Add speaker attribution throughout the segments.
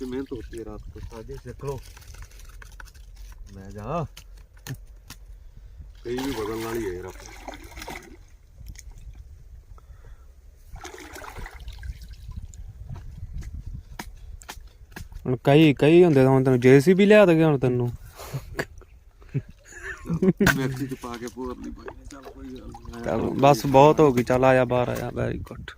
Speaker 1: से मेहनत होती है रात को आगे सीख लो मैं जा कहीं भी बदलने वाली है यार अपनी
Speaker 2: ਹੁਣ ਕਈ ਕਈ ਹੁੰਦੇ ਤਾਂ ਹੁਣ ਤੈਨੂੰ ਜੇਸੀਬੀ ਲਿਆ ਦਗੇ ਹੁਣ ਤੈਨੂੰ
Speaker 1: ਮਿਰਚੀ ਚ ਪਾ ਕੇ ਪੂਰ ਨਹੀਂ ਪਾਈ ਚੱਲ ਕੋਈ ਗੱਲ ਨੀ।
Speaker 2: ਚੱਲ ਬਸ ਬਹੁਤ ਹੋ ਗਈ ਚੱਲ ਆਇਆ ਬਾਹਰ ਆਇਆ ਵੈਰੀ ਗੁੱਡ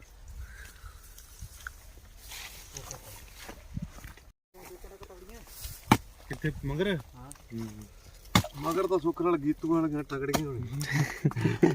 Speaker 3: ਕਿੱਥੇ ਮੰਗਰ?
Speaker 1: ਮਗਰ ਤਾਂ ਸੁੱਖ ਨਾਲ ਗੀਤੂ ਵਾਲੀਆਂ ਤਗੜੀਆਂ ਹੋਣੀਆਂ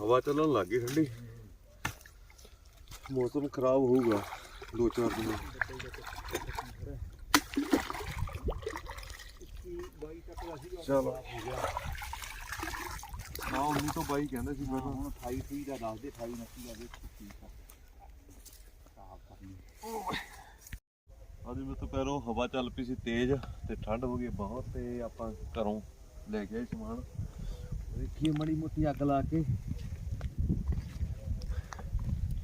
Speaker 1: ਹਵਾ ਚੱਲਣ ਲੱਗ ਗਈ ਠੰਡੀ। ਮੌਸਮ ਖਰਾਬ ਹੋਊਗਾ ਦੋ ਚਾਰ ਦਿਨ। ਚਲੋ। ਨਾ 19 ਤੋਂ 22 ਕਹਿੰਦੇ ਸੀ, ਮੈਂ
Speaker 3: ਹੁਣ 28 30 ਦਾ ਦੱਸਦੇ 28 29 ਦਾ ਵੇਖ ਠੀਕ ਆ ਸਾਫ਼ ਕਰਨੀ
Speaker 1: ਅੱਜ ਮੇਰੇ ਤੋਂ ਪੈਰੋਂ ਹਵਾ ਚੱਲ ਪਈ ਸੀ ਤੇਜ਼ ਤੇ ਠੰਡ ਹੋ ਗਈ ਬਹੁਤ ਤੇ ਆਪਾਂ ਘਰੋਂ ਲੈ ਕੇ ਸਮਾਨ। ਦੇਖੀਏ ਮੜੀ ਮੋਟੀ ਅੱਗ ਲਾ ਕੇ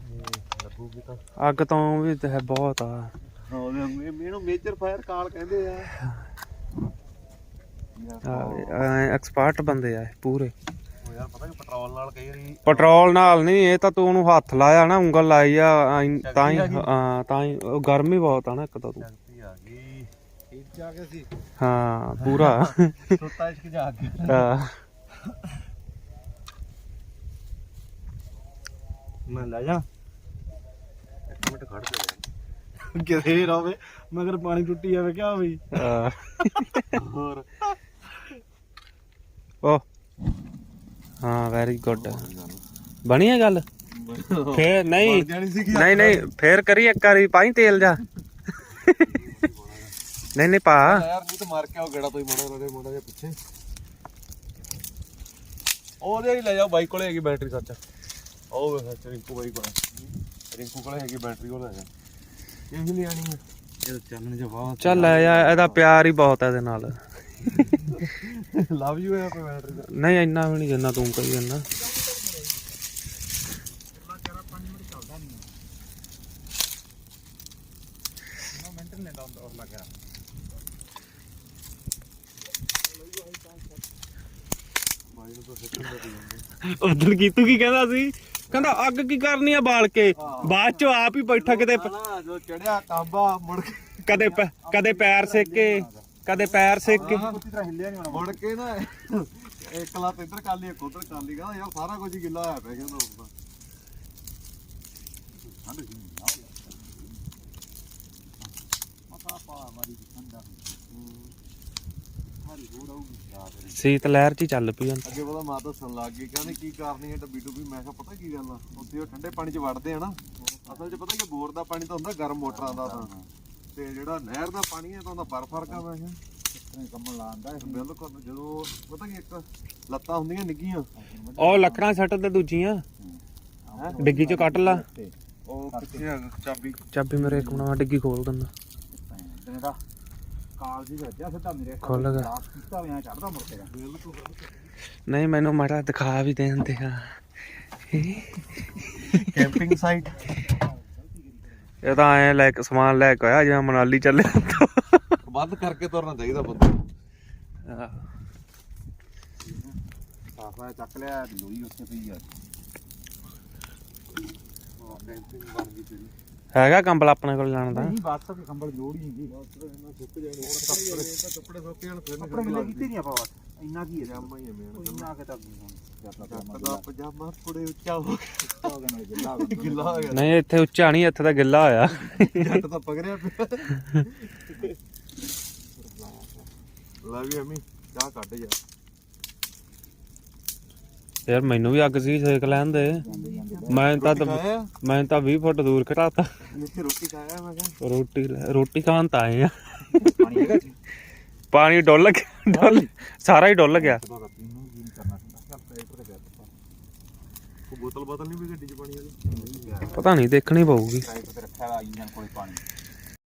Speaker 1: ਇਹ ਲੱਗੂਗੀ ਤਾਂ
Speaker 2: ਅੱਗ ਤੋਂ ਵੀ ਤੇ ਹੈ ਬਹੁਤ ਆ।
Speaker 1: ਹਾਂ ਉਹਦੇ ਮੇਜਰ ਫਾਇਰ ਕਾਲ ਕਹਿੰਦੇ ਆ।
Speaker 2: ਐਕਸਪਰਟ ਬੰਦੇ ਆ ਇਹ ਪੂਰੇ।
Speaker 1: ਉਹ ਯਾਰ ਪਤਾ ਕਿ ਪੈਟਰੋਲ ਨਾਲ ਕਈ ਵਾਰੀ
Speaker 2: ਪੈਟਰੋਲ ਨਾਲ ਨਹੀਂ ਇਹ ਤਾਂ ਤੂੰ ਉਹਨੂੰ ਹੱਥ ਲਾਇਆ ਨਾ ਉਂਗਲ ਲਾਈ ਆ ਤਾਂ ਹੀ ਤਾਂ ਹੀ ਗਰਮੀ ਬਹੁਤ ਆ ਨਾ ਇੱਕ ਤਾਂ ਤੂੰ।
Speaker 1: ਸ਼ਕਤੀ ਆ ਗਈ।
Speaker 3: ਠੀਕ ਜਾ ਕੇ ਸੀ।
Speaker 2: ਹਾਂ ਪੂਰਾ।
Speaker 1: ਸੁੱਤਾ ਇਸ਼ਕ ਜਾ ਕੇ
Speaker 2: ਹਾਂ।
Speaker 3: ਮੈਂ ਲੈ ਜਾ।
Speaker 1: ਮਿੰਟ ਖੜ ਜਾ
Speaker 3: ਕਿਥੇ ਰਵੇ ਮਗਰ ਪਾਣੀ ਟੁੱਟੀ ਜਾਵੇ ਕਿਆ ਹੋਈ
Speaker 2: ਹਾਂ।
Speaker 1: ਹੋਰ।
Speaker 2: ਉਹ ਹਾਂ ਵੈਰੀ ਗੁੱਡ ਬਣੀ ਹੈ ਗੱਲ? ਫੇਰ ਨਹੀਂ। ਨਹੀਂ ਨਹੀਂ ਫੇਰ ਕਰੀ ਇੱਕ ਵਾਰੀ ਪਾਈ ਤੇਲ ਜਾ। ਨਹੀਂ ਨਹੀਂ ਪਾ।
Speaker 1: ਯਾਰ ਨਹੀਂ ਤਾਂ ਮਾਰ ਕੇ ਆਓ ਗੇੜਾ ਤੋਂ ਹੀ ਮਾੜਾ ਉਹਦੇ ਮੁੰਡਾ ਦੇ ਪਿੱਛੇ। ਉਹਦੇ ਹੀ ਲੈ ਜਾਓ ਬਾਈਕ ਕੋਲੇ ਹੈਗੀ ਬੈਟਰੀ ਸੱਚ ਉਹ ਵੇ ਸੱਚ ਰਿੰਕੂ ਬਾਈ ਕੋਲੇ। ਰਿੰਕੂ ਕੋਲੇ ਹੈਗੀ ਬੈਟਰੀ ਉਹ ਲੈ ਜਾ ਇਹ ਵੀ ਲਿਆਣੀ ਹੈ
Speaker 3: ਇਹ ਚੱਲਣ ਜਵਾਬ
Speaker 2: ਚੱਲ ਆ ਇਹਦਾ ਪਿਆਰ ਹੀ ਬਹੁਤ ਹੈ ਇਹਦੇ ਨਾਲ।
Speaker 1: ਲਵ ਯੂ ਹੈ ਕੋਈ ਬੈਟਰੀ ਦਾ?
Speaker 2: ਨਹੀਂ ਇੰਨਾ ਵੀ ਨਹੀਂ ਜਿੰਨਾ ਤੂੰ ਕਹੀ ਜਾਂਦਾ।
Speaker 3: ਮਿੰਟ ਨਹੀਂ ਲੈਂਦਾ ਹੁੰਦਾ ਉਹ ਲੱਗਿਆ
Speaker 1: ਬਾਈ ਨੂੰ ਤਾਂ ਸਿੱਖਣ ਦਾ ਜਾਂਦੇ।
Speaker 2: ਉਦੋਂ ਕੀ ਤੂੰ ਕੀ ਕਹਿੰਦਾ ਸੀ? ਕਹਿੰਦਾ ਅੱਗ ਕੀ ਕਰਨੀ ਆ ਬਾਲ ਕੇ? ਬਾਅਦ ਚ ਆਪ ਹੀ ਬੈਠਾ ਕਿਤੇ
Speaker 1: ਨਾ ਜੋ ਚੜਿਆ ਤਾਂਬਾ ਮੁੜ ਕੇ।
Speaker 2: ਕਦੇ ਪੈ- ਕਦੇ ਪੈਰ ਸੇਕ ਕੇ ਕਦੇ ਪੈਰ ਸੇਕ ਕੇ।
Speaker 3: ਕੁੱਤੀ ਤਰ੍ਹਾਂ ਹਿੱਲਿਆ ਨਹੀਂ ਹੋਣਾ।
Speaker 1: ਮੁੜ ਕੇ ਨਾ ਇੱਕ ਲੱਤ ਇੱਧਰ ਕਰ ਲਈ ਇੱਕ ਉੱਧਰ ਕਰ ਲਈ। ਕਹਿੰਦਾ ਯਾਰ ਸਾਰਾ ਕੁਝ ਹੀ ਗਿੱਲਾ ਹੋਇਆ ਪਿਆ ਕਹਿੰਦਾ ਉਸ ਦਾ
Speaker 3: ਠੰਡ ਸੀ ਮਸਾ ਪਾ ਮਾਰੀ ਠੰਡਾ
Speaker 2: ਸੀਤ ਲਹਿਰ ਚ ਹੀ ਚੱਲ ਪਈ ਹੁਣ।
Speaker 1: ਅੱਗੇ ਪਤਾ ਮਾਤਾ ਸੁਣ ਲੱਗ ਗਈ ਕਹਿੰਦੇ ਕੀ ਕਰਨੀ ਹੈ ਡੱਬੀ ਡੁੱਬੀ? ਮੈਂ ਕਿਹਾ ਪਤਾ ਕੀ ਗੱਲ ਆ? ਉੱਥੇ ਉਹ ਠੰਡੇ ਪਾਣੀ 'ਚ ਵੜਦੇ ਆ ਨਾ ਅਸਲ 'ਚ ਪਤਾ ਕੀ ਬੋਰ ਦਾ ਪਾਣੀ ਤਾਂ ਹੁੰਦਾ ਗਰਮ ਮੋਟਰਾਂ ਦਾ ਤਾਂ। ਤੇ ਜਿਹੜਾ ਨਹਿਰ ਦਾ ਪਾਣੀ ਹੈ ਤਾਂ ਉਹਦਾ ਬਰਫ ਫ਼ਰਕ ਆ ਮੈਂ ਕਿਹਾ
Speaker 3: ਕਿਤਨੇ ਕੰਮਣ ਲਾਉਂਦਾ
Speaker 1: ਬਿਲਕੁਲ ਜਦੋਂ ਪਤਾ ਕੀ ਇੱਕ ਲੱਤਾਂ ਹੁੰਦੀਆਂ ਨਿੱਗੀਆਂ।
Speaker 2: ਉਹ ਲੱਕੜਾਂ ਸੱਟ ਤੇ ਦੂਜੀਆਂ। ਡਿੱਗੀ ਚੋਂ ਕੱਟ ਲਾ।
Speaker 1: ਉਹ ਕਿੱਥੇ ਆ ਚਾਬੀ।
Speaker 2: ਚਾਬੀ ਮੇਰੇ ਇੱਕ ਬਣਾ ਡਿੱਗੀ ਖੋਲ ਦਿੰਦਾ।
Speaker 3: ਤੈਨੂੰ ਦਾ ਕਾਲ ਜੀ ਵੱਜਿਆ ਸਿੱਧਾ ਮੇਰੇ
Speaker 2: ਖੁੱਲ ਗਿਆ।
Speaker 3: ਗਲਾਸ ਕੀਤਾ ਵਿਆਂ ਚੜਦਾ ਮੁੜ ਕੇ।
Speaker 2: ਨਹੀਂ ਮੈਨੂੰ ਮਾੜਾ ਦਿਖਾ ਵੀ ਦੇਣ ਦੇ ਆ।
Speaker 1: ਕੈਂਪਿੰਗ ਸਾਈਟ
Speaker 2: ਇਹ ਤਾਂ ਐ ਲੈ ਕੇ ਸਮਾਨ ਲੈ ਕੇ ਆਇਆ ਜਿਵੇਂ ਮਨਾਲੀ ਚੱਲਿਆ
Speaker 1: ਬੰਦ ਕਰਕੇ ਤੁਰਨਾ ਚਾਹੀਦਾ ਬੰਦੇ। ਨੂੰ
Speaker 3: ਸਾਫਾ ਚੱਕ ਲਿਆ ਲੋਈ ਉੱਥੇ ਪਈ ਆ।
Speaker 1: ਕੈਂਪਿੰਗ ਬਣ ਗਈ ਤੇਰੀ।
Speaker 2: ਹੈਗਾ ਕੰਬਲ ਆਪਣੇ ਕੋਲ ਜਾਣ ਦਾ?
Speaker 3: ਨਹੀਂ ਬਸ ਵੀ ਕੰਬਲ ਲੋੜ ਹੀ ਨਹੀਂ
Speaker 1: ਸੁੱਕ ਜਾਣੇ ਹੁਣ ਕੱਪੜੇ। ਕੱਪੜੇ ਸੁੱਕ ਜਾਣ ਫਿਰ
Speaker 3: ਕੱਪੜੇ ਮਿਲੇ ਕੀਤੇ ਨਹੀਂ ਆਪਾਂ ਬਸ ਇੰਨਾ ਕੀ ਹੈ
Speaker 1: ਪਜਾਮਾ ਹੀ ਹੈ ਮੇਰਾ
Speaker 3: ਇੰਨਾ ਕਿ ਤਾਂ ਹੁਣ। ਜੱਟਾ
Speaker 1: ਦਾ ਪਜਾਮਾ ਥੋੜੇ ਉੱਚਾ ਹੋ ਗਿਆ।
Speaker 3: ਹੋ ਗਿਆ ਨਾਲ ਗਿੱਲਾ ਹੋ ਗਿਆ।
Speaker 1: ਗਿੱਲਾ ਹੋ ਗਿਆ।
Speaker 2: ਨਹੀਂ ਇੱਥੇ ਉੱਚਾ ਨਹੀਂ ਇੱਥੇ ਤਾਂ ਗਿੱਲਾ ਹੋਇਆ।
Speaker 1: ਜੱਟ ਤਾਂ ਪਗਰਿਆ ਪਿਆ। ਲੈ ਵੀ ਅਮੀ ਚਾਹ ਕੱਢ
Speaker 2: ਯਾਰ ਮੈਨੂੰ ਵੀ ਅੱਗ ਸੀ ਸੇਕ ਲੈਣ ਦੇ। ਮੈਂ ਤਾਂ ਮੈਂ ਤਾਂ 20 ਫੁੱਟ ਦੂਰ ਖੜਾਤਾ।
Speaker 1: ਇੱਥੇ ਰੋਟੀ ਖਾਇਆ ਮੈਂ ਕਿਹਾ?
Speaker 2: ਰੋਟੀ ਲੈ- ਰੋਟੀ ਖਾਣ ਤਾਂ ਆਏ ਆ।
Speaker 3: ਪਾਣੀ ਹੈਗਾ ਜੀ
Speaker 2: ਪਾਣੀ ਡੁੱਲ ਗਿਆ ਡੁੱਲ ਸਾਰਾ ਹੀ ਡੁੱਲ ਗਿਆ।
Speaker 1: ਬੋਤਲ ਨਹੀਂ ਵੀ ਗੱਡੀ 'ਚ ਪਾਣੀ ਵਾਲੀ?
Speaker 2: ਪਤਾ ਨਹੀਂ ਦੇਖਣੀ ਪਊਗੀ।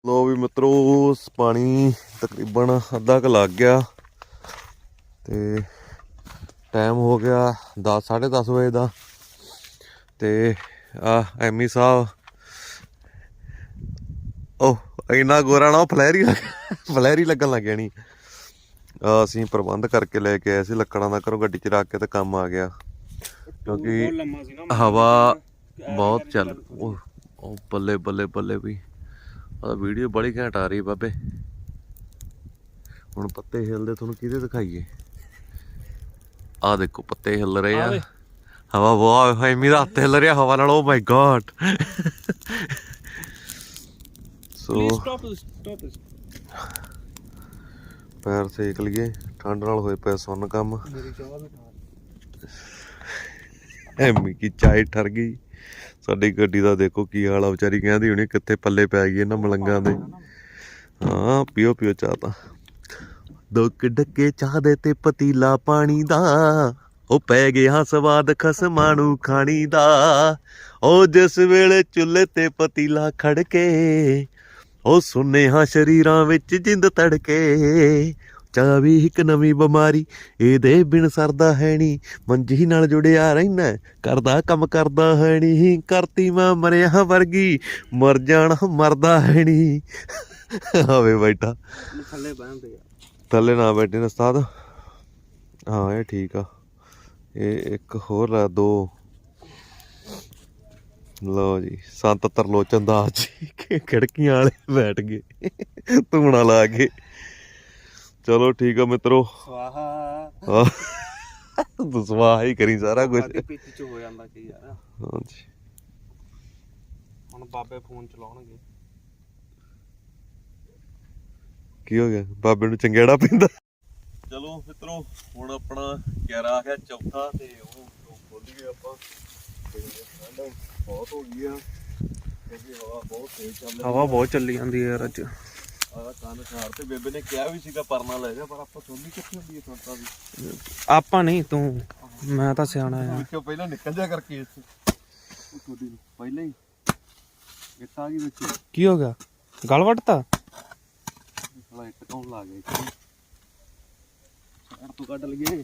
Speaker 1: ਲੋ ਵੀ ਮਿੱਤਰੋ ਪਾਣੀ ਤਕਰੀਬਨ ਅੱਧਾ ਕੁ ਲੱਗ ਗਿਆ। ਤੇ ਟਾਈਮ ਹੋ ਗਿਆ 10 10:30 ਵਜੇ ਦਾ। ਤੇ ਆ ਐਮੀ ਸਾਹਿਬ। ਉਹ ਇੰਨਾ ਗੋਰਾ ਨਾ ਫਲੈਰੀ ਫਲੈਰੀ ਲੱਗਣ ਲੱਗ ਨਹੀਂ ਅਸੀਂ ਪ੍ਰਬੰਧ ਕਰਕੇ ਲੈ ਕੇ ਆਏ ਸੀ ਲੱਕੜਾਂ ਦਾ ਕਰੋ ਗੱਡੀ 'ਚ ਰੱਖ ਕੇ ਤੇ ਕੰਮ ਆ ਗਿਆ। ਕਿਉਂਕਿ ਹਵਾ ਬਹੁਤ ਚੱਲ ਉਹ ਉਹ ਬੱਲੇ ਬੱਲੇ ਬੱਲੇ ਵੀ। ਆ ਵੀਡੀਓ ਬੜੀ ਘੈਂਟ ਆ ਰਹੀ ਬਾਬੇ। ਹੁਣ ਪੱਤੇ ਹਿਲਦੇ ਤੁਹਾਨੂੰ ਕਿਹਦੇ ਦਿਖਾਈਏ? ਆ ਦੇਖੋ ਪੱਤੇ ਹਿਲ ਰਹੇ ਆ। ਹਵਾ ਵਾਹ ਹੈ ਮੇਰਾ ਹੱਥ ਹਿਲ ਰਿਹਾ ਹਵਾ ਨਾਲ ਓ ਮਾਈ ਗॉड ਸੋ ਪੈਰ ਸੇਕ ਲਈਏ ਠੰਡ ਨਾਲ ਹੋਏ ਪਏ ਸੁੰਨ ਕੰਮ।
Speaker 3: ਮੇਰੀ ਚਾਹ ਵੀ
Speaker 1: ਐਮੀ ਕੀ ਚਾਈ ਠਰ ਗਈ। ਸਾਡੀ ਗੱਡੀ ਦਾ ਦੇਖੋ ਕੀ ਹਾਲ ਆ ਵਿਚਾਰੀ ਕਹਿੰਦੀ ਹੁਣੀ ਕਿੱਥੇ ਪੱਲੇ ਪੈ ਗਈ ਇਹਨਾਂ ਮਲੰਗਾਂ ਦੇ। ਹਾਂ ਪੀਓ ਪੀਓ ਚਾਹ ਤਾਂ। ਦੋ ਕੁ ਡੱਕੇ ਚਾਹ ਦੇ ਤੇ ਪਤੀਲਾ ਪਾਣੀ ਦਾ ਉਹ ਪੈ ਗਿਆ ਸਵਾਦ ਖਸਮਾਂ ਨੂੰ ਖਾਣੀ ਦਾ ਉਹ ਜਿਸ ਵੇਲੇ ਚੁੱਲ੍ਹੇ ਤੇ ਪਤੀਲਾ ਖੜ ਕੇ ਉਹ ਸੁਨੇਹਾ ਸ਼ਰੀਰਾਂ ਵਿੱਚ ਜਿੰਦ ਤੜਕੇ। ਚਾਹ ਵੀ ਇੱਕ ਨਵੀਂ ਬਿਮਾਰੀ, ਇਹਦੇ ਬਿਨ ਸਰਦਾ ਹੈ ਨਹੀਂ ਮੰਜੀ ਨਾਲ ਜੁੜਿਆ ਰਹਿਣਾ ਕਰਦਾ ਕੰਮ ਕਰਦਾ ਹੈ ਨਹੀਂ ਕਰਤੀ ਮੈਂ ਮਰਿਆ ਵਰਗੀ, ਮਰ ਜਾਣਾ ਮਰਦਾ ਹੈ ਨਹੀਂ ਆਵੇ ਬੈਠਾ।
Speaker 2: ਥੱਲੇ ਬੰਦੇ
Speaker 1: ਥੱਲੇ ਨਾ ਬੈਠੇ ਨੇ ਉਸਤਾਦ। ਹਾਂ ਇਹ ਠੀਕ ਆ। ਇਹ ਇੱਕ ਹੋਰ ਆ ਦੋ। ਲਓ ਜੀ ਸੰਤ ਤਰਲੋਚਨ ਦਾਸ ਜੀ ਖਿੜਕੀਆਂ ਵਾਲੇ ਬੈਠ ਗਏ। ਧੂਣਾ ਲਾ ਕੇ। ਚਲੋ ਠੀਕ ਆ ਮਿੱਤਰੋ।
Speaker 2: ਸਵਾਹਾ।
Speaker 1: ਆਹ, ਤੂੰ ਸਵਾਹ ਹੀ ਕਰੀ ਸਾਰਾ ਕੁਝ
Speaker 2: ਪਿੱਛੇ ਚ ਹੋ ਜਾਂਦਾ ਕੀ ਯਾਰ।
Speaker 1: ਹਾਂਜੀ
Speaker 2: ਹੁਣ ਬਾਬੇ ਫੋਨ ਚਲਾਉਣਗੇ।
Speaker 1: ਕੀ ਹੋ ਗਿਆ? ਬਾਬੇ ਨੂੰ ਚੰਗੇੜਾ ਪੈਂਦਾ। ਚਲੋ ਮਿੱਤਰੋ ਹੁਣ ਆਪਣਾ ਗਿਆਰਾ ਆ ਗਿਆ ਚੌਥਾ ਤੇ ਉਹ ਖੋਲ ਗਏ ਆਪਾਂ। ਤੇ ਠੰਡ ਬਹੁਤ ਹੋ ਗਈ ਆ। ਕਿਉਂਕਿ ਹਵਾ ਬਹੁਤ ਤੇਜ਼ ਚੱਲ ਰਹੀ
Speaker 2: ਹਵਾ ਬਹੁਤ ਚੱਲੀ ਜਾਂਦੀ ਹੈ ਯਾਰ ਅੱਜ।
Speaker 1: ਆ ਕੰਨ ਛਾੜ ਤੇ ਬੇਬੇ ਨੇ ਕਿਹਾ ਵੀ ਸੀਗਾ ਪਰਨਾ ਲੈ ਜਾ ਪਰ ਆਪਾਂ ਸੁਣਨੀ ਕਿੱਥੇ ਹੁੰਦੀ ਹੈ ਸੰਤਾਂ ਦੀ?
Speaker 2: ਆਪਾਂ ਨਹੀਂ ਤੂੰ ਮੈਂ ਤਾਂ ਸਿਆਣਾ ਆ।
Speaker 1: ਵਿੱਚੋਂ ਪਹਿਲਾਂ ਨਿਕਲ ਜਾ ਕਰਕੇ ਇਸ ਨੂੰ ਪਹਿਲਾਂ ਹੀ ਆ ਗਈ ਵਿੱਚ।
Speaker 2: ਕੀ ਹੋ ਗਿਆ? ਗਲ ਵੱਟਤਾ?
Speaker 1: ਸਾਲਾ ਇੱਟ ਕੌਣ ਲਾ ਸਾਈਡ ਤੋਂ ਕੱਢ ਲਈਏ।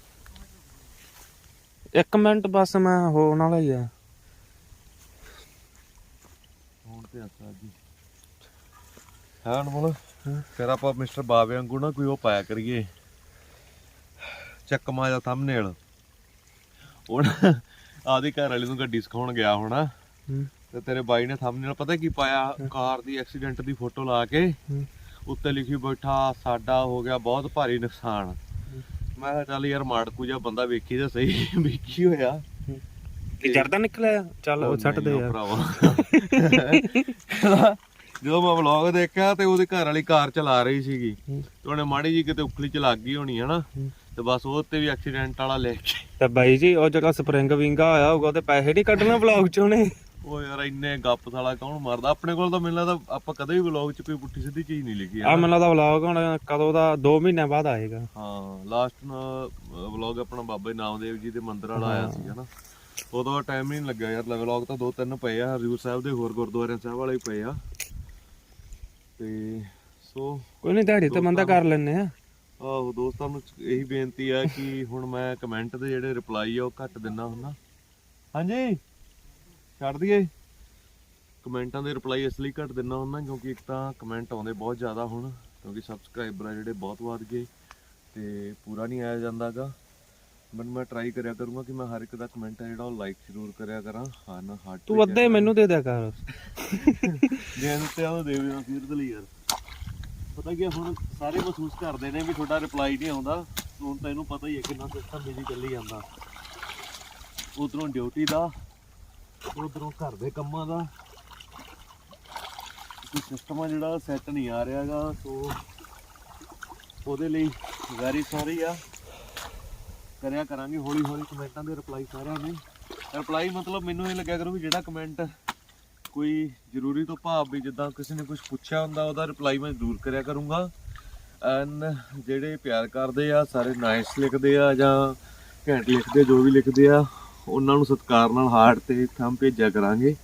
Speaker 2: ਇੱਕ ਮਿੰਟ ਬਸ ਮੈਂ ਹੋਣ ਵਾਲਾ ਹੀ ਆ।
Speaker 1: ਹੁਣ ਤੇ ਅਸਾ ਜੀ ਹਾਂ ਅਨਮੋਲ ਫਿਰ ਆਪਾਂ ਮਿਸਟਰ ਬਾਵੇ ਵਾਂਗੂ ਨਾ ਕੋਈ ਉਹ ਪਾਇਆ ਕਰੀਏ। ਚੱਕਮਾ ਜਾਂ ਥੰਬਨੇਲ ਹੁਣ ਆਦੀ ਘਰ ਵਾਲੀ ਨੂੰ ਗੱਡੀ ਸਿਖਾਉਣ ਗਿਆ ਹੋਣਾ। ਤੇ ਤੇਰੇ ਬਾਈ ਨੇ ਥੰਬਨੇਲ ਪਤਾ ਕੀ ਪਾਇਆ? ਕਾਰ ਦੀ ਐਕਸੀਡੈਂਟ ਦੀ ਫੋਟੋ ਲਾ ਕੇ। ਉੱਤੇ ਲਿਖੀ ਬੈਠਾ ਸਾਡਾ ਹੋ ਗਿਆ ਬਹੁਤ ਭਾਰੀ ਨੁਕਸਾਨ। ਮੈਂ ਕਿਹਾ ਚੱਲ ਯਾਰ ਮਾੜਕੂ ਜਿਹਾ ਬੰਦਾ ਵੇਖੀ ਤਾਂ ਸਹੀ ਵੀ ਕੀ ਹੋਇਆ।
Speaker 2: ਕਿ ਜਰਦਾ ਨਿਕਲਿਆ? ਚੱਲ ਉਹ ਛੱਡ ਦੇ ਯਾਰ।
Speaker 1: ਭਰਾਵਾ। ਜਦੋਂ ਮੈਂ ਵਲੌਗ ਦੇਖਿਆ ਤੇ ਉਹਦੀ ਘਰ ਵਾਲੀ ਕਾਰ ਚਲਾ ਰਹੀ ਸੀਗੀ। ਤੇ ਉਹਨੇ ਮਾੜੀ ਜੀ ਕਿਤੇ ਉਖਲੀ ਚ ਲੱਗ ਗਈ ਹੋਣੀ ਹਨਾ। ਤੇ ਬਸ ਉਹ ਤੇ ਵੀ ਐਕਸੀਡੈਂਟ ਵਾਲਾ ਲੈ ਕੇ
Speaker 2: ਤੇ ਬਾਈ ਜੀ ਉਹ ਜਿਹੜਾ ਸਪਰਿੰਗ ਵਿੰਗਾ ਹੋਇਆ ਹੋਊਗਾ ਤੇ ਪੈਸੇ ਨਹੀਂ ਕੱਢਣਾ ਵਲੌਗ ਚੋਂ ਨੇ
Speaker 1: ਉਹ ਯਾਰ ਇੰਨੇ ਗੱਪ ਸਾਲਾ ਕੌਣ ਮਾਰਦਾ? ਆਪਣੇ ਕੋਲ ਤਾਂ ਮੈਨੂੰ ਲੱਗਦਾ ਆਪਾਂ ਕਦੇ ਵੀ ਵਲੌਗ ਚ ਕੋਈ ਪੁੱਠੀ ਸਿੱਧੀ ਚੀਜ਼ ਨਹੀਂ ਲਿਖੀ
Speaker 2: ਆ? ਮੈਨੂੰ ਲੱਗਦਾ ਵਲੌਗ ਹੁਣ ਕਦੋਂ ਦਾ? 2 ਮਹੀਨਿਆਂ ਬਾਅਦ ਆਏਗਾ।
Speaker 1: ਹਾਂ ਲਾਸਟ ਵਲੌਗ ਆਪਣਾ ਬਾਬਾ ਨਾਮਦੇਵ ਜੀ ਦੇ ਮੰਦਿਰ ਵਾਲਾ ਆਇਆ ਸੀ ਹਨਾ ਉਦੋਂ ਟਾਈਮ ਨਹੀਂ ਲੱਗਿਆ ਯਾਰ ਵਲੌਗ ਤਾਂ ਦੋ ਤਿੰਨ ਪਏ ਆ ਹਜ਼ੂਰ ਸਾਹਿਬ ਦੇ ਹੋਰ ਗੁਰਦੁਆਰਿਆਂ ਸਾਹਿਬ ਵਾਲੇ ਪਏ ਆ। ਤੇ ਸੋ
Speaker 2: ਕੋਈ ਨਹੀਂ ਦਿਹਾੜੀ ਤੇ ਬੰਦਾ ਕਰ ਲੈਨੇ ਆ।
Speaker 1: ਆਹੋ ਦੋਸਤਾਂ ਨੂੰ ਇਹੀ ਬੇਨਤੀ ਆ ਕਿ ਹੁਣ ਮੈਂ ਕਮੈਂਟ ਦੇ ਜਿਹੜੇ ਰਿਪਲਾਈ ਆ ਉਹ ਘੱਟ ਦਿੰਦਾ ਹੁੰਦਾ। ਹਾਂਜੀ? ਛੱਡ ਦਈਏ। ਕਮੈਂਟਾਂ ਦੇ ਰਿਪਲਾਈ ਇਸ ਲਈ ਘੱਟ ਦਿੰਦਾ ਹੁੰਦਾ ਕਿਉਂਕਿ ਇੱਕ ਤਾਂ ਕਮੈਂਟ ਆਉਂਦੇ ਬਹੁਤ ਜ਼ਿਆਦਾ ਹੁਣ ਕਿਉਂਕਿ ਸਬਸਕ੍ਰਾਈਬਰ ਆ ਜਿਹੜੇ ਬਹੁਤ ਵੱਧ ਗਏ ਤੇ ਪੂਰਾ ਨਹੀਂ ਆਇਆ ਜਾਂਦਾਗਾ। ਬਟ ਮੈਂ ਟਰਾਈ ਕਰਿਆ ਕਰੂੰਗਾ ਕਿ ਮੈਂ ਹਰ ਇੱਕ ਦਾ ਕਮੈਂਟ ਆ ਜਿਹੜਾ ਉਹ ਲਾਈਕ ਜ਼ਰੂਰ ਕਰਿਆ ਕਰਾਂ। ਹਾਂ ਨਾ ਹਾਰਟ
Speaker 2: ਤੂੰ ਅੱਧੇ ਮੈਨੂੰ ਦੇ ਦਿਆ ਕਰ।
Speaker 1: ਜੇ ਤੇ ਆਉਂ ਦੇ ਵੀ ਫਿਰ ਲਈ ਯਾਰ। ਪਤਾ ਕੀ ਹੁਣ ਸਾਰੇ ਮਹਿਸੂਸ ਕਰਦੇ ਨੇ ਵੀ ਤੁਹਾਡਾ ਰਿਪਲਾਈ ਨਹੀਂ ਆਉਂਦਾ। ਹੁਣ ਤਾਂ ਇਹਨੂੰ ਪਤਾ ਹੀ ਹੈ ਕਿੰਨਾ ਸਿਸਟਮ ਬਿਜ਼ੀ ਚੱਲੀ ਜਾਂਦਾ। ਉਧਰੋਂ ਡਿਊਟੀ ਦਾ ਉਧਰੋਂ ਘਰ ਦੇ ਕੰਮਾਂ ਦਾ। ਕੋਈ ਸਿਸਟਮ ਆ ਜਿਹੜਾ ਸੈੱਟ ਨਹੀਂ ਆ ਰਿਹਾਗਾ ਸੋ ਉਹਦੇ ਲਈ ਵੈਰੀ ਸੌਰੀ ਆ। ਕਰਿਆ ਕਰਾਂਗੇ ਹੌਲੀ ਹੌਲੀ ਕਮੈਂਟਾਂ ਦੇ ਰਿਪਲਾਈ ਸਾਰਿਆਂ ਨੂੰ। ਰਿਪਲਾਈ ਮਤਲਬ ਮੈਨੂੰ ਇਹ ਲੱਗਿਆ ਕਰੂ ਵੀ ਜਿਹੜਾ ਕਮੈਂਟ ਕੋਈ ਜ਼ਰੂਰੀ ਤੋਂ ਭਾਵ ਵੀ ਜਿੱਦਾਂ ਕਿਸੇ ਨੇ ਕੁਝ ਪੁੱਛਿਆ ਹੁੰਦਾ, ਉਹਦਾ ਰਿਪਲਾਈ ਮੈਂ ਜ਼ਰੂਰ ਕਰਿਆ ਕਰੂੰਗਾ। ਐਨ ਜਿਹੜੇ ਪਿਆਰ ਕਰਦੇ ਆ, ਸਾਰੇ ਨਾਈਸ ਲਿਖਦੇ ਆ ਜਾਂ ਘੈਂਟ ਲਿਖਦੇ ਜੋ ਵੀ ਲਿਖਦੇ ਆ ਉਹਨਾਂ ਨੂੰ ਸਤਿਕਾਰ ਨਾਲ ਹਾਰਟ ਤੇ ਥੰਮ ਭੇਜਿਆ ਕਰਾਂਗੇ।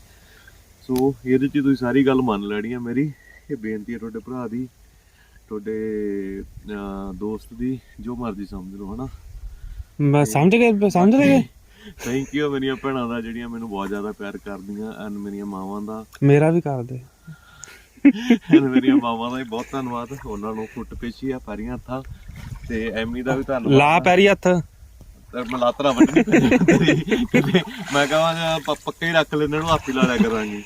Speaker 1: ਸੋ ਇਹਦੇ 'ਚ ਤੁਸੀਂ ਸਾਰੀ ਗੱਲ ਮੰਨ ਲੈਣੀ ਆ ਮੇਰੀ। ਇਹ ਬੇਨਤੀ ਹੈ ਤੁਹਾਡੇ ਭਰਾ ਦੀ ਤੁਹਾਡੇ ਦੋਸਤ ਦੀ ਜੋ ਮਰਜ਼ੀ ਸਮਝ ਲਓ ਹਨਾ?
Speaker 2: ਮੈਂ ਸਮਝ ਗਏ ਸਮਝ ਗਏ
Speaker 1: ਥੈਂਕ ਯੂ ਮੇਰੀਆਂ ਭੈਣਾਂ ਦਾ ਜਿਹੜੀਆਂ ਮੈਨੂੰ ਬਹੁਤ ਜ਼ਿਆਦਾ ਪਿਆਰ ਕਰਦੀਆਂ ਐਨ ਮੇਰੀਆਂ ਮਾਵਾਂ ਦਾ।
Speaker 2: ਮੇਰਾ ਵੀ ਕਰ ਦੇ।
Speaker 1: ਐਨ ਮੇਰੀਆਂ ਮਾਵਾਂ ਦਾ ਵੀ ਬਹੁਤ ਧੰਨਵਾਦ। ਉਹਨਾਂ ਨੂੰ ਫੁੱਟ ਪੇਸ਼ੀ ਆ ਪੈਰੀਆਂ ਹੱਥਾਂ। ਤੇ ਐਮੀ ਦਾ ਵੀ ਧੰਨਵਾਦ।
Speaker 2: ਲਾ ਪੈਰੀ ਹੱਥ।
Speaker 1: ਤੇ ਮੈਂ ਲਾਤਰਾ ਵੱਢਣੀ ਪੈਣੀ ਕਿਤੇ ਮੈਂ ਕਹਾਂਗਾ ਪੱਕੇ ਹੀ ਰੱਖ ਲੈਣ ਨੂੰ ਹੱਥ ਹੀ ਲਾ ਲਿਆ ਕਰਾਂਗੇ।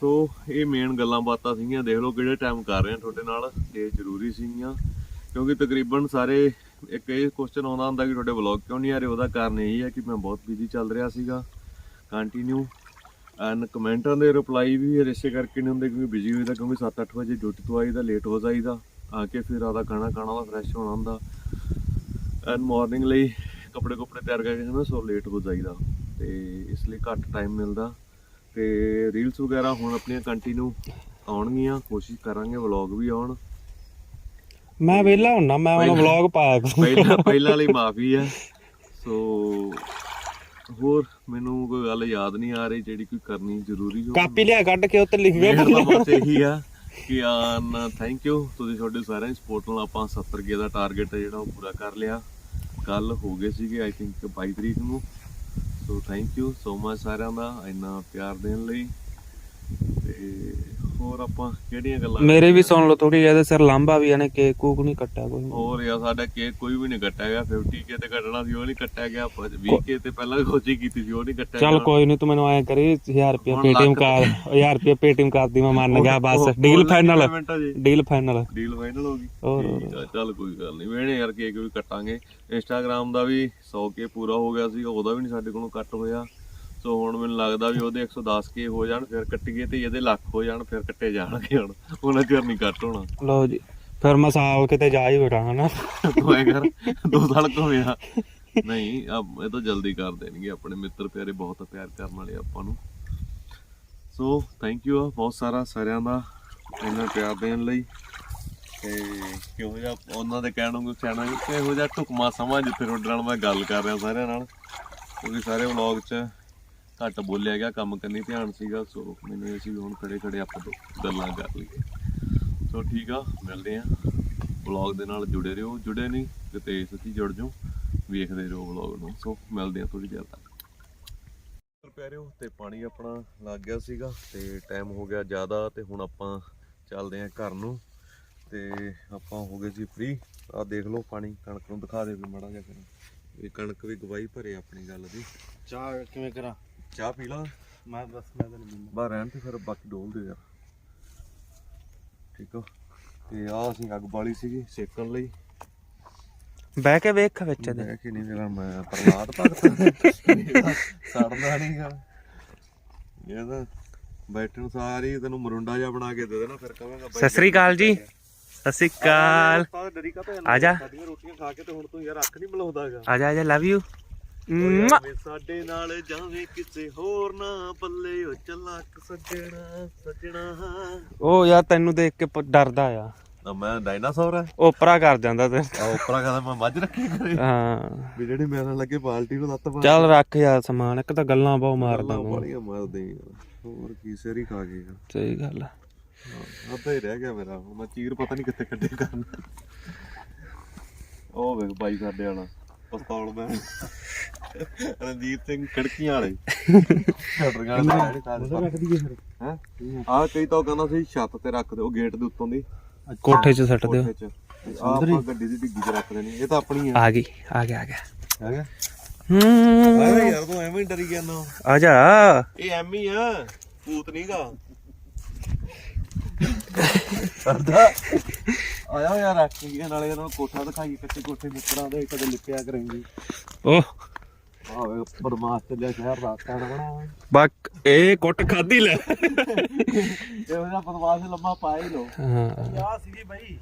Speaker 1: ਸੋ ਇਹ ਮੇਨ ਗੱਲਾਂ ਬਾਤਾਂ ਸੀਗੀਆਂ, ਦੇਖ ਲਓ ਕਿਹੜੇ ਟਾਈਮ ਕਰ ਰਹੇ ਆ ਤੁਹਾਡੇ ਨਾਲ। ਇਹ ਜ਼ਰੂਰੀ ਸੀਗੀਆਂ, ਕਿਉਂਕਿ ਤਕਰੀਬਨ ਸਾਰੇ, ਇੱਕ ਇਹ ਕੁਐਸਚਨ ਆਉਂਦਾ ਹੁੰਦਾ ਕਿ ਤੁਹਾਡੇ ਵਲੌਗ ਕਿਉਂ ਨਹੀਂ ਆ ਰਹੇ? ਉਹਦਾ ਕਾਰਨ ਇਹੀ ਹੈ ਕਿ ਮੈਂ ਬਹੁਤ ਬਿਜ਼ੀ ਚੱਲ ਰਿਹਾ ਸੀਗਾ। ਕੰਟੀਨਿਊ ਐਨ ਕਮੈਂਟਾਂ ਦੇ ਰਿਪਲਾਈ ਵੀ ਫਿਰ ਇਸੇ ਕਰਕੇ ਨਹੀਂ ਹੁੰਦੇ ਕਿਉਂਕਿ ਬਿਜ਼ੀ ਹੋਈਦਾ ਕਿਉਂਕਿ 7-8 ਵਜੇ ਡਿਊਟੀ ਤੋਂ ਆਈਦਾ ਲੇਟ ਹੋ ਜਾਈਦਾ। ਆ ਕੇ ਫਿਰ ਆਦਾ ਖਾਣਾ ਖਾਣਾ ਦਾ ਫਰੈਸ਼ ਹੋਣਾ ਹੁੰਦਾ। ਐਨ ਮਾਰਨਿੰਗ ਲਈ ਕੱਪੜੇ ਕੁਪੜੇ ਤਿਆਰ ਕਰਕੇ ਹਨਾ ਸੋ ਲੇਟ ਹੋ ਜਾਈਦਾ। ਤੇ ਇਸ ਲਈ ਘੱਟ ਟਾਈਮ ਮਿਲਦਾ। ਤੇ ਰੀਲਸ ਵਗੈਰਾ ਹੁਣ ਆਪਣੀਆਂ ਕੰਟੀਨਿਊ ਆਉਣਗੀਆਂ। ਕੋਸ਼ਿਸ਼ ਕਰਾਂਗੇ ਵਲੌਗ ਵੀ ਆਉਣ।
Speaker 2: ਮੈਂ ਵਿਹਲਾ ਹੁੰਨਾ ਮੈਂ ਹੁਣ ਵਲੌਗ ਪਾਇਆ
Speaker 1: ਪਹਿਲਾਂ ਪਹਿਲਾਂ ਲਈ ਮਾਫੀ ਹੈ। ਸੋ ਹੋਰ ਮੈਨੂੰ ਕੋਈ ਗੱਲ ਯਾਦ ਨਹੀਂ ਆ ਰਹੀ ਜਿਹੜੀ ਕੋਈ ਕਰਨੀ ਜ਼ਰੂਰੀ ਹੋ
Speaker 2: ਕਾਪੀ ਲਿਆ ਕੱਢ ਕੇ ਉੱਤੇ ਲਿਖ ਗਿਆ
Speaker 1: ਮੇਰਾ ਤਾਂ ਬਸ ਇਹੀ ਆ। ਕਿ ਆਨ ਥੈਂਕ ਯੂ ਤੁਸੀਂ ਤੁਹਾਡੇ ਸਾਰਿਆਂ ਦੀ ਸਪੋਰਟ ਨਾਲ ਆਪਾਂ 70 ਕੇ ਦਾ ਟਾਰਗੇਟ ਜਿਹੜਾ ਉਹ ਪੂਰਾ ਕਰ ਲਿਆ। ਕੱਲ ਹੋ ਗਏ ਸੀਗੇ ਆਈ ਥਿੰਕ 22 ਤਰੀਕ ਨੂੰ। So thank you so much ਸਾਰਿਆਂ ਦਾ। ਇੰਨਾ ਪਿਆਰ ਦੇਣ ਲਈ। ਤੇ ਹੋਰ ਆਪਾਂ ਕਿਹੜੀਆਂ ਗੱਲਾਂ
Speaker 2: ਮੇਰੇ ਵੀ ਸੁਣ ਲਓ ਥੋੜੀ ਜਿਹੀ ਸਿਰ ਲਾਂਬਾ ਵੀ ਇਹਨੇ ਕੇਕ ਕੂਕ ਨਹੀਂ ਕੱਟਿਆ ਕੋਈ।
Speaker 1: ਹੋਰ ਯਾ ਸਾਡਾ ਕੇਕ ਕੋਈ ਵੀ ਨਹੀਂ ਕੱਟਿਆ ਗਿਆ 50 ਕੇ ਤੇ ਕੱਟਣਾ ਸੀ ਉਹ ਨਹੀਂ ਕੱਟਿਆ ਗਿਆ 20 ਕੇ ਤੇ ਪਹਿਲਾਂ ਕੋਸ਼ਿਸ਼ ਕੀਤੀ ਸੀ ਉਹ ਨਹੀਂ ਕੱਟਿਆ
Speaker 2: ਚੱਲ ਕੋਈ ਨਹੀਂ ਤੂੰ ਮੈਨੂੰ ਐ ਕਰੀ 1000 ਰੁਪਏ ਪੇਟੀਐਮ ਕਰ 1000 ਰੁਪਏ। ਪੇਟੀਐਮ ਕਰ ਦੀ ਮੈਂ ਮੰਨ ਗਿਆ ਬਸ deal final deal final
Speaker 1: deal final ਹੋ ਗਈ।
Speaker 2: ਹੋਰ,
Speaker 1: ਚੱਲ ਕੋਈ ਗੱਲ ਨਹੀਂ ਵੇਣੇ ਯਾਰ ਕੇਕ ਵੀ ਕੱਟਾਂਗੇ। ਇੰਸਟਾਗ੍ਰam ਦਾ ਵੀ 100 ਕੇ ਪੂਰਾ ਹੋ ਗਿਆ ਸੀ ਉਹਦਾ ਵੀ ਨਹੀਂ ਸਾਡੇ ਕੋਲੋਂ ਕੱਟ ਹੋਇਆ। ਸੋ ਹੁਣ ਮੈਨੂੰ ਲੱਗਦਾ ਵੀ ਉਹਦੇ 110 ਕੇ ਹੋ ਜਾਣ ਫਿਰ ਕੱਟੀਏ ਤੇ ਇਹਦੇ ਲੱਖ ਹੋ ਜਾਣ ਫਿਰ ਕੱਟੇ ਜਾਣਗੇ ਹੁਣ। ਉਹਨਾਂ ਚਿਰ ਨਹੀਂ ਕੱਟ ਹੋਣਾ।
Speaker 2: ਲਓ ਜੀ ਫਿਰ ਮੈਂ ਸਾਲ ਕਿਤੇ ਜਾ ਹੀ ਬੈਠਾ ਹਨਾ
Speaker 1: ਐ ਕਰ ਦੋ ਸਾਲ ਘੁੰਮਿਆ। ਨਹੀਂ ਆ ਇਹ ਤਾਂ ਜਲਦੀ ਕਰ ਦੇਣਗੇ ਆਪਣੇ ਮਿੱਤਰ ਪਿਆਰੇ ਬਹੁਤ ਪਿਆਰ ਕਰਨ ਵਾਲੇ ਆਪਾਂ ਨੂੰ। ਸੋ ਥੈਂਕ ਯੂ ਬਹੁਤ ਸਾਰਾ ਸਾਰਿਆਂ ਦਾ ਇੰਨਾ ਪਿਆਰ ਦੇਣ ਲਈ। ਤੇ ਕਿਹੋ ਜਿਹਾ ਉਹਨਾਂ ਦੇ ਕਹਿਣ ਨੂੰ ਸਿਆਣਾ ਕਿ ਕਿਹੋ ਜਿਹਾ ਢੁਕਮਾ ਸਮਾਂ ਜਿੱਥੇ ਨਾਲ ਮੈਂ ਗੱਲ ਕਰ ਰਿਹਾ ਸਾਰਿਆਂ ਨਾਲ। ਕਿਉਂਕਿ ਸਾਰੇ ਵਲੌਗ 'ਚ ਘੱਟ ਬੋਲਿਆ ਗਿਆ ਕੰਮ ਕਰਨੀ ਧਿਆਨ ਸੀਗਾ ਸੋ ਮੈਨੂੰ ਇਹ ਸੀ ਵੀ ਹੁਣ ਖੜੇ ਖੜੇ ਆਪਾਂ ਗੱਲਾਂ ਕਰ ਲਈਏ। ਸੋ ਠੀਕ ਆ ਮਿਲਦੇ ਆ ਵਲੌਗ ਦੇ ਨਾਲ ਜੁੜੇ ਰਹੋ ਜੁੜੇ ਨਹੀਂ ਕਿਤੇ ਸੱਚੀ ਜੁੜ ਜਾਓ ਵੇਖਦੇ ਰਹੋ ਵਲੌਗ ਨੂੰ। ਸੋ ਮਿਲਦੇ ਆ ਥੋੜੀ ਦੇਰ ਤੱਕ। ਪਿਆਰਿਓ ਤੇ ਪਾਣੀ ਆਪਣਾ ਲੱਗ ਗਿਆ ਸੀਗਾ ਤੇ ਟਾਈਮ ਹੋ ਗਿਆ ਜ਼ਿਆਦਾ ਤੇ ਹੁਣ ਆਪਾਂ ਚੱਲਦੇ ਆਂ ਘਰ ਨੂੰ ਤੇ ਆਪਾਂ ਹੋ ਗਏ ਸੀ ਫ੍ਰੀ ਆ ਦੇਖ ਲਓ ਪਾਣੀ ਕਣਕ ਨੂੰ ਦਿਖਾ ਦੇ ਵੀ ਮੜਾ ਜਿਹਾ ਕਰ ਇਹ ਕਣਕ ਵੀ ਗਵਾਹੀ ਭਰੇ ਆਪਣੀ ਗੱਲ ਦੀ।
Speaker 3: ਚਾਹ ਕਿਵੇਂ ਕਰਾਂ?
Speaker 1: ਚਾਹ ਪੀ ਲਾ।
Speaker 3: ਮੈਂ ਬਸ ਮੈਂ ਤਾਂ ਨਹੀਂ ਪੀਂਦਾ
Speaker 1: ਬਾਹਰ ਰਹਿਣ ਤੇ ਫਿਰ ਬਾਕੀ ਡੋਲ ਦੇ ਯਾਰ। ਠੀਕ ਆ। ਤੇ ਆ ਅਸੀਂ ਅੱਗ ਬਾਲੀ ਸੀਗੀ ਸੇਕਣ ਲਈ।
Speaker 2: ਬਹਿ ਕੇ ਵੇਖ ਵਿੱਚ ਇਹਦੇ
Speaker 1: ਮੈਂ ਕਿ ਨਹੀਂ ਜਿਹੜਾ ਮੈਂ ਪ੍ਰਲਾਦ ਭਗਤ ਸੜਦਾ ਨਹੀਂਗਾ ਇਹ ਤਾਂ ਬੈਠਣ ਸਾਰੀ ਤੈਨੂੰ ਮਰੁੰਡਾ ਜਿਹਾ ਬਣਾ ਕੇ ਦੇ ਦੇਣਾ ਫਿਰ ਕਹਾਂਗਾ
Speaker 2: ਸਤਿ ਸ੍ਰੀ ਅਕਾਲ ਜੀ। ਸਤਿ ਸ੍ਰੀ ਅਕਾਲ।
Speaker 1: ਤਾਂ ਡਰੀ ਕਾ
Speaker 2: ਆ ਜਾ।
Speaker 1: ਸਾਡੀਆਂ ਰੋਟੀਆਂ ਖਾ ਕੇ ਤੇ ਹੁਣ ਤੂੰ ਯਾਰ ਅੱਖ ਨਹੀਂ ਮਲਾਉਂਦਾਗਾ
Speaker 2: ਆ ਜਾ ਆ ਜਾ ਲਵ ਯੂ
Speaker 1: ਸਾਡੇ ਨਾਲ ਜਾਵੇਂ ਕਿਸੇ ਹੋਰ ਨਾ ਪੱਲੇ ਉਹ ਚੱਲਾਕ ਸੱਜਣਾ ਸੱਜਣਾ।
Speaker 2: ਉਹ ਯਾਰ ਤੈਨੂੰ ਦੇਖ ਕੇ ਪ- ਡਰਦਾ ਆ।
Speaker 1: ਨਾ ਮੈਂ ਡਾਇਨਾਸੌਰ ਆ।
Speaker 2: ਓਪਰਾ ਕਰ ਜਾਂਦਾ ਤੇ।
Speaker 1: ਆ ਉੱਪਰਾਂ ਕਹਿੰਦਾ ਮੈਂ ਮੱਝ ਰੱਖੀ ਕਰੇ
Speaker 2: ਹਾਂ।
Speaker 1: ਵੀ ਜਿਹੜੇ ਮੇਰੇ ਨਾਲ ਲੱਗੇ ਬਾਲਟੀ ਨੂੰ ਲੱਤ ਪਾ
Speaker 2: ਚੱਲ ਰੱਖ ਯਾਰ ਸਮਾਨ ਇੱਕ ਤਾਂ ਗੱਲਾਂ ਬਹੁਤ ਮਾਰਦਾ ਤੂੰ।
Speaker 1: ਬੜੀਆਂ ਮਾਰਦੇ ਯਾਰ ਹੋਰ ਕੀ ਸਿਰ ਹੀ ਖਾ ਗਏ ਯਾਰ
Speaker 2: ਸਹੀ ਗੱਲ ਆ।
Speaker 1: ਅੱਧਾ ਹੀ ਰਹਿ ਗਿਆ ਮੇਰਾ। ਹੁਣ ਮੈਂ ਚੀਰ ਪਤਾ ਨਹੀਂ ਕਿੱਥੇ ਕੱਢੇ ਕਰਨ। ਉਹ ਵੇਖ ਬਾਈ ਸਾਡੇ ਵਾਲਾ। ਪਸਤੌਲ ਮੈਂ। ਰਣਜੀਤ ਸਿੰਘ ਖਿੜਕੀਆਂ ਵਾਲੇ। ਛੱਡਰਗਾਂ ਦੇ ਜਿਹੜੇ ਸਾਰੇ
Speaker 3: ਰੱਖ ਦਈਏ ਫਿਰ।
Speaker 1: ਹੈ? ਆਹ ਕਈ ਤਾਂ ਕਹਿੰਦਾ ਸੀ ਛੱਤ ਤੇ ਰੱਖ ਦਿਓ ਗੇਟ ਦੇ ਉੱਤੋਂ ਦੀ।
Speaker 2: ਕੋਠੇ 'ਚ ਸੱਟ ਦਿਓ।
Speaker 1: ਆਪਾਂ ਗੱਡੀ ਦੀ ਡਿੱਗੀ 'ਚ ਰੱਖ ਦੇਣੀ। ਇਹ ਤਾਂ ਆਪਣੀ ਆ।
Speaker 2: ਆ ਗਈ ਆ ਗਿਆ ਆ ਗਿਆ।
Speaker 1: ਹੈਗਾ
Speaker 2: ਹੂੰ।
Speaker 1: ਆਹ ਯਾਰ ਤੂੰ ਐਵੇਂ ਹੀ ਡਰੀ ਜਾਂਦਾ।
Speaker 2: ਆ ਜਾ।
Speaker 1: ਇਹ ਐਮ ਹੀ ਆ। ਭੂਤ ਨਹੀਂਗਾ ਸਰਦਾ ਆਇਆ ਯਾਰ ਰੱਖ ਕੇ ਨਾਲੇ ਇਹਨਾਂ ਨੂੰ ਕੋਠਾ ਦਿਖਾਈ ਕੱਚੇ ਕੋਠੇ ਮਿੱਤਰਾਂ ਦੇ ਕਦੇ ਲਿਪਿਆ ਕਰਾਂਗੇ।
Speaker 2: ਓਹ।
Speaker 1: ਆਵੇ ਬਦਮਾਸ਼ ਚੱਲਿਆ ਸ਼ਹਿਰ ਦਾ ਕਾਣ ਬਣਾ
Speaker 2: ਬਕ ਇਹ ਕੁੱਟ ਖਾਦੀ ਲੈ।
Speaker 1: ਇਹੋ ਜਿਹਾ ਬਦਮਾਸ਼ ਲੰਮਾ ਪਾ ਹੀ ਲੋ
Speaker 2: ਹਾਂ।
Speaker 3: ਆ ਸੀਗੀ ਬਾਈ।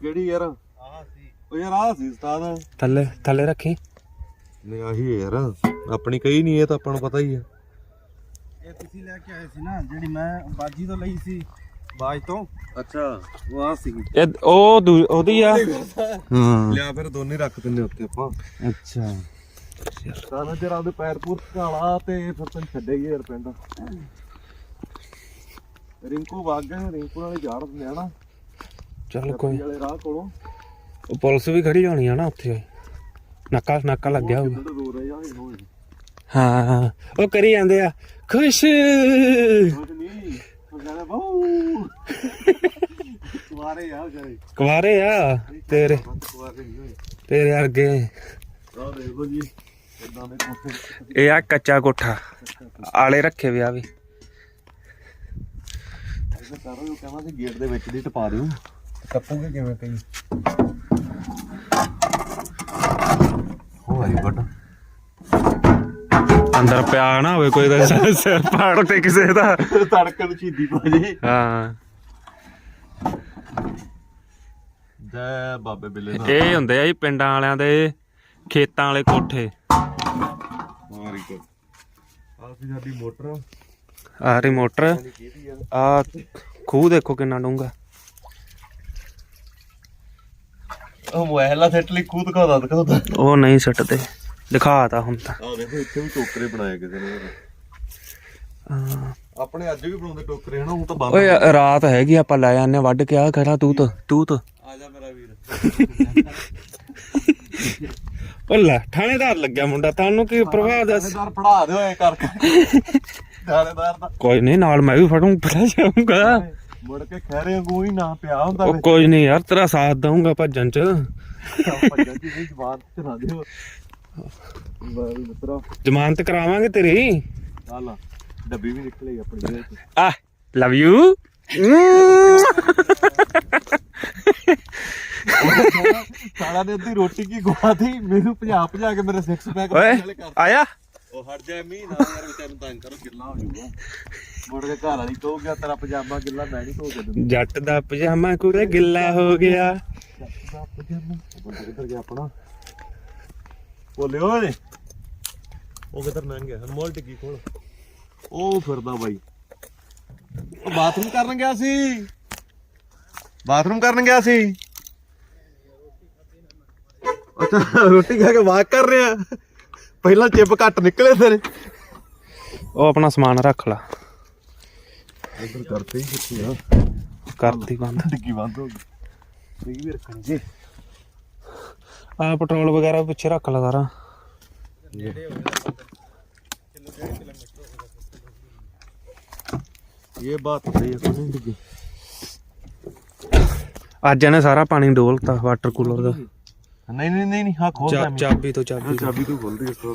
Speaker 1: ਕਿਹੜੀ ਯਾਰ?
Speaker 3: ਆਹ ਸੀ।
Speaker 1: ਉਹ ਯਾਰ ਆ ਸੀ ਉਸਤਾਦ।
Speaker 2: ਥੱਲੇ ਥੱਲੇ ਰੱਖੀ।
Speaker 1: ਨਹੀਂ ਆਹੀ ਯਾਰ। ਆਪਣੀ ਕਹੀ ਨਹੀਂ ਇਹ ਤਾਂ ਆਪਾਂ ਨੂੰ ਪਤਾ ਹੀ ਆ।
Speaker 3: ਇਹ ਤੁਸੀਂ ਲੈ ਕੇ ਆਏ ਸੀ ਨਾ ਜਿਹੜੀ ਮੈਂ ਬਾਜੀ ਤੋਂ ਲਈ ਸੀ। ਬਾਜ ਤੋਂ।
Speaker 1: ਅੱਛਾ।
Speaker 3: ਉਹ ਆ ਸੀਗੀ
Speaker 2: ਇਹ ਉਹ ਦੂ- ਉਹਦੀ ਆ।
Speaker 3: ਹਾਂ।
Speaker 1: ਲਿਆ ਫਿਰ ਦੋਨੇ ਰੱਖ ਦਿੰਨੇ ਉੱਤੇ ਆਪਾਂ।
Speaker 3: ਅੱਛਾ।
Speaker 1: ਸਾਨਾ ਜਰਾ ਉਹਦੇ ਪੈਰ ਪੂਰ ਘਾਲਾ ਤੇ ਫਿਰ ਤੈਨੂੰ ਛੱਡੇਗੀ ਯਾਰ ਪਿੰਡ। ਰਿੰਕੂ ਵਗ ਗਿਆ ਰਿੰਕੂ ਨਾਲੇ ਝਾੜ ਦਿੰਦੇ ਆ ਨਾ।
Speaker 2: ਚੱਲ ਕੋਈ।
Speaker 1: ਵਾਲੇ ਰਾਹ ਕੋਲੋਂ।
Speaker 2: ਉਹ ਪੁਲਿਸ ਵੀ ਖੜੀ ਹੋਣੀ ਆ ਨਾ ਉੱਥੇ। ਨੱਕਾ ਨੱਕਾ ਲੱਗਿਆ ਹੋਊਗਾ।
Speaker 1: ਕਿੱਧਰ ਰਹੇ ਹੋਏ।
Speaker 2: ਹਾਂ ਉਹ ਕਰੀ ਜਾਂਦੇ ਆ। ਖੁਸ਼।
Speaker 1: ਨਹੀਂ ਕਹਿੰਦਾ ਆ
Speaker 2: ਕੁਵਾਰੇ ਆ? ਤੇਰੇ।
Speaker 1: ਨਹੀਂ ਹੋਏ।
Speaker 2: ਤੇਰੇ ਵਰਗੇ।
Speaker 1: ਆਹ ਦੇਖੋ ਜੀ ਇਦਾਂ ਦੇ ਕੋਠੇ।
Speaker 2: ਇਹ ਆ ਕੱਚਾ ਕੋਠਾ। ਆਲੇ ਰੱਖੇ ਵਿਆ ਵੀ।
Speaker 1: ਇਹਦਾ ਕਹਿੰਦਾ ਸੀ ਗੇਟ ਦੇ ਵਿੱਚ ਦੀ ਟਪਾ ਦਿਓ। ਟੱਪੂਗੇ ਕਿਵੇਂ ਕਈ? ਹੋ ਆਈ ਬਟ
Speaker 2: ਅੰਦਰ ਪਿਆ ਨਾ ਹੋਵੇ ਕੋਈ ਦਾ ਸਿਰ- ਪਾੜ ਤੇ ਕਿਸੇ ਦਾ।
Speaker 1: ਤੜਕਣ ਚੀਦੀ ਭਾਜੀ
Speaker 2: ਹਾਂ।
Speaker 1: ਜੈ ਬਾਬੇ ਬਿੱਲੇ ਦਾ।
Speaker 2: ਇਹ ਹੁੰਦੇ ਆ ਜੀ ਪਿੰਡਾਂ ਵਾਲਿਆਂ ਦੇ ਖੇਤਾਂ ਵਾਲੇ ਕੋਠੇ।
Speaker 1: ਮਾਰੀ ਕੋ ਆਹ ਸਾਡੀ ਮੋਟਰ। ਆ।
Speaker 2: ਆ ਖੂਹ ਦੇਖੋ ਕਿੰਨਾ ਡੂੰਗਾ
Speaker 1: ਉਹ ਮੋਬਾਈਲ ਆ ਸੈਟ ਲਈ ਦਿਖਾਉਂਦਾ ਦਿਖਾਉਂਦਾ
Speaker 2: ਉਹ ਨਹੀਂ ਸੱਟਦੇ। ਦਿਖਾਤਾ ਹੁਣ ਤਾਂ।
Speaker 1: ਆਹ ਦੇਖੋ ਇੱਥੇ ਵੀ ਟੋਕਰੇ ਬਣਾਏ ਕਿਸੇ ਨੇ। ਆਪਣੇ ਅੱਜ ਵੀ ਬਣਾਉਂਦੇ ਟੋਕਰੇ ਹਨਾ? ਉਹ ਤਾਂ ਬੰਦ
Speaker 2: ਓਏ ਰਾਤ ਹੈਗੀ ਆਪਾਂ ਲੈ ਆਨੇ ਵੱਢ ਕੇ ਆ ਖੜਾ ਤੂੰ ਤਾਂ ਤੂੰ ਤਾਂ।
Speaker 1: ਆ ਜਾ ਮੇਰਾ ਵੀਰ।
Speaker 2: ਓ ਲੈ ਥਾਣੇਦਾਰ ਲੱਗਿਆ ਮੁੰਡਾ ਤੁਹਾਨੂੰ ਕੀ ਪ੍ਰਭਾਵ ਦੱਸ?
Speaker 1: ਥਾਣੇਦਾਰ ਪੜਾ ਦਿਓ ਐ ਕਰ ਥਾਣੇਦਾਰ ਦਾ।
Speaker 2: ਕੋਈ ਨਹੀਂ ਨਾਲ ਮੈਂ ਵੀ ਫੜੂੰ ਫੜਾ ਜਾਊਂਗਾ।
Speaker 1: ਮੁੜ ਕੇ ਖਹਿਰੇ ਵਾਂਗੂ ਹੀ ਨਾ ਪਿਆ ਹੁੰਦਾ
Speaker 2: ਉਹ ਕੋਈ ਨਹੀਂ ਯਾਰ ਤੇਰਾ ਸਾਥ ਦਊਂਗਾ ਭੱਜਣ ਚ।
Speaker 1: ਭੱਜਣ ਦੀ ਜ਼ਬਾਨ ਨਾ ਦਿਓ। ਮਿੱਤਰਾ।
Speaker 2: ਜ਼ਮਾਨਤ ਕਰਾਵਾਂਗੇ ਤੇਰੀ।
Speaker 1: ਚੱਲ ਡੱਬੀ ਵੀ ਨਿਕਲੇਗੀ ਆਪਣੀ ਜੇਬ
Speaker 2: ਆ ਲਵ ਯੂ
Speaker 1: ਸਾਲਾ ਨੇ ਅੱਧੀ ਰੋਟੀ ਕੀ ਗਵਾਤੀ ਮੈਨੂੰ ਭਜਾ ਭਜਾ ਕੇ ਮੇਰੇ ਸਿਕਸ ਪੈਕ
Speaker 2: ਓਏ
Speaker 1: ਵਾਲੇ ਕਰ
Speaker 2: ਆਇਆ?
Speaker 1: ਉਹ ਹਟ ਜਾ ਮੀ ਨਾ ਯਾਰ ਵਿਚਾਰ ਨੂੰ ਤੰਗ ਕਰੋ ਗਿੱਲਾ ਹੋ ਜਾਊਗਾ। ਮੁੜ ਕੇ ਘਰ ਵਾਲੀ ਕਹੂਗਾ ਤੇਰਾ ਪਜਾਮਾ ਗਿੱਲਾ ਮੈਂ ਨਹੀਂ ਧੋ ਕੇ ਦਿੰਦੀ।
Speaker 2: ਜੱਟ ਦਾ ਪਜਾਮਾ ਕੁੜੇ ਗਿੱਲਾ ਹੋ ਗਿਆ।
Speaker 1: ਦਾ ਪਜਾਮਾ। ਉਹ ਬੰਦਾ ਕਿੱਧਰ ਗਿਆ ਆਪਣਾ? ਬੋਲੇ ਓਏ। ਉਹ ਕਿੱਧਰ ਲੰਘ ਗਿਆ? ਅਨਮੋਲ ਟਿੱਕੀ ਕੋਲ। ਉਹ ਫਿਰਦਾ ਬਾਈ। ਉਹ ਬਾਥਰੂਮ ਕਰਨ ਗਿਆ ਸੀ। ਬਾਥਰੂਮ ਕਰਨ ਗਿਆ ਸੀ। ਅੱਛਾ ਰੋਟੀ ਖਾ ਕੇ ਵਾਕ ਕਰ ਰਿਹਾ। ਪਹਿਲਾਂ ਚਿਪ ਘੱਟ ਨਿਕਲੇ ਤੇਰੇ
Speaker 2: ਉਹ ਆਪਣਾ ਸਮਾਨ ਰੱਖ ਲਾ।
Speaker 1: ਇੱਧਰ ਕਰਤੇ ਹੀ ਕਿੱਥੇ ਆ?
Speaker 2: ਕਰਤੀ ਬੰਦ।
Speaker 1: ਡਿੱਗੀ ਬੰਦ ਹੋ ਗਈ। ਡਿੱਗੀ ਵੀ ਰੱਖਣੀ ਜੀ।
Speaker 2: ਆ ਪੈਟਰੋਲ ਵਗੈਰਾ ਪਿੱਛੇ ਰੱਖ ਲਾ ਸਾਰਾ।
Speaker 1: ਇਹ ਬਾਤ ਸਹੀ ਹੈ ਕੋਈ ਨਹੀਂ ਡਿੱਗੀ
Speaker 2: ਅੱਜ ਇਹਨੇ ਸਾਰਾ ਪਾਣੀ ਡੋਲਤਾ ਵਾਟਰ ਕੂਲਰ ਦਾ।
Speaker 1: ਨਹੀਂ ਨਹੀਂ ਨਹੀਂ ਹਾਂ ਖੋਲ
Speaker 2: ਚਾ- ਚਾਬੀ ਤੋਂ ਚਾਬੀ ਤੋਂ।
Speaker 1: ਚਾਬੀ ਤੂੰ ਖੋਲ ਦੇ ਇੱਕ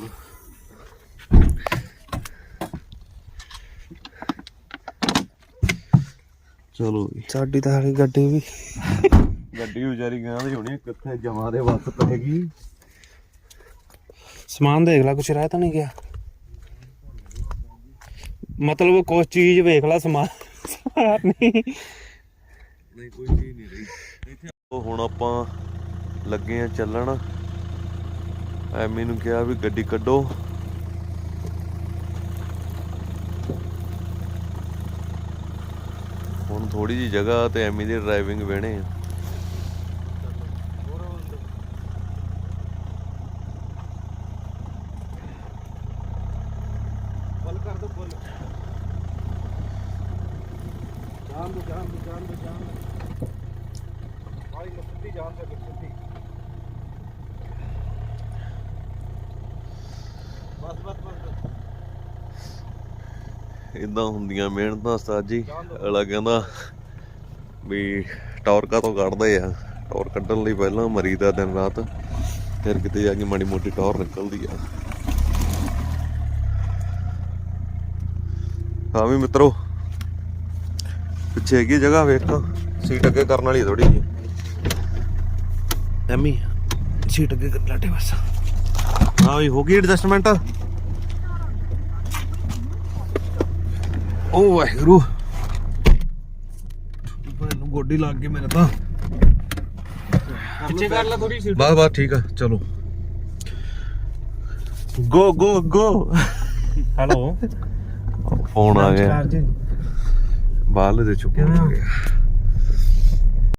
Speaker 1: ਚਲੋ।
Speaker 2: ਸਾਡੀ ਤਾਂ ਹਾਲੀ ਗੱਡੀ ਵੀ।
Speaker 1: ਗੱਡੀ ਵਿਚਾਰੀ ਗਾਂ ਦੀ ਹੋਣੀ ਕਿੱਥੇ ਜਮਾ ਦੇ ਵੱਸ ਪੈਗੀ
Speaker 2: ਸਮਾਨ ਦੇਖ ਲੈ ਕੁਛ ਰਹਿ ਤਾਂ ਨਹੀਂ ਗਿਆ। ਮਤਲਬ ਕੁਛ ਚੀਜ਼ ਵੇਖ ਲੈ ਸਮਾਨ ਨਹੀਂ।
Speaker 1: ਨਹੀਂ ਕੋਈ ਚੀਜ਼ ਨਹੀਂ ਰਹੀ। ਉਹ ਹੁਣ ਆਪਾਂ ਲੱਗੇ ਆ ਚੱਲਣ। ਐਮੀ ਨੂੰ ਕਿਹਾ ਵੀ ਗੱਡੀ ਕੱਢੋ। ਹੁਣ ਥੋੜੀ ਜੀ ਜਗ੍ਹਾ ਤੇ ਐਮੀ ਦੀ ਡਰਾਈਵਿੰਗ ਵੇਣੇ ਆ
Speaker 3: ਫੁੱਲ ਕਰ ਦੋ ਫੁੱਲ ਜਾਨ ਦੋ ਜਾਨ ਦੋ ਜਾਨ ਦੋ ਜਾਨ ਦੋ ਭਾਈ ਮਸਤੀ ਜਾਨ ਤੱਕ ਸਿੱਧੀ
Speaker 1: ਹੁੰਦੀਆਂ ਮਿਹਨਤਾਂ ਉਸਤਾਦ ਜੀ। ਅਗਲਾ ਕਹਿੰਦਾ ਵੀ ਟੌਰ ਕਾ ਤੋਂ ਕੱਢਦੇ ਆ। ਟੌਰ ਕੱਢਣ ਲਈ ਪਹਿਲਾਂ ਮਰੀਦਾ ਦਿਨ ਰਾਤ ਫਿਰ ਕਿਤੇ ਜਾ ਕੇ ਮਾੜੀ ਮੋਟੀ ਟੌਰ ਨਿਕਲਦੀ ਆ। ਹਾਂ ਵੀ ਮਿੱਤਰੋ ਪਿੱਛੇ ਹੈਗੀ ਜਗ੍ਹਾ ਵੇਖਾਂ ਸੀਟ ਅੱਗੇ ਕਰਨ ਵਾਲੀ ਥੋੜੀ ਜੀ ਐਮੀ ਸੀਟ ਅੱਗੇ ਕਰ ਲਾਟੇ ਬਸ। ਹਾਂ ਵੀ ਹੋ ਗਈ ਐਡਜਸਟਮੈਂਟ ਓ ਵਾਹਿਗੁਰੂ। ਮੈਨੂੰ ਗੋਡੀ ਲੱਗ ਗਈ ਮੇਰੇ ਤਾਂ।
Speaker 2: ਪਿੱਛੇ ਕਰ ਲੈ ਥੋੜੀ ਸੀਟ।
Speaker 1: ਬਸ ਬਸ ਠੀਕ ਆ ਚਲੋ। ਗੋ ਗੋ ਗੋ
Speaker 2: ਹੈਲੋ
Speaker 1: ਫੋਨ ਆ ਗਿਆ। ਬਾਹਰਲੇ ਦੇ ਚੁੱਪ ਹੋ? ਗਿਆ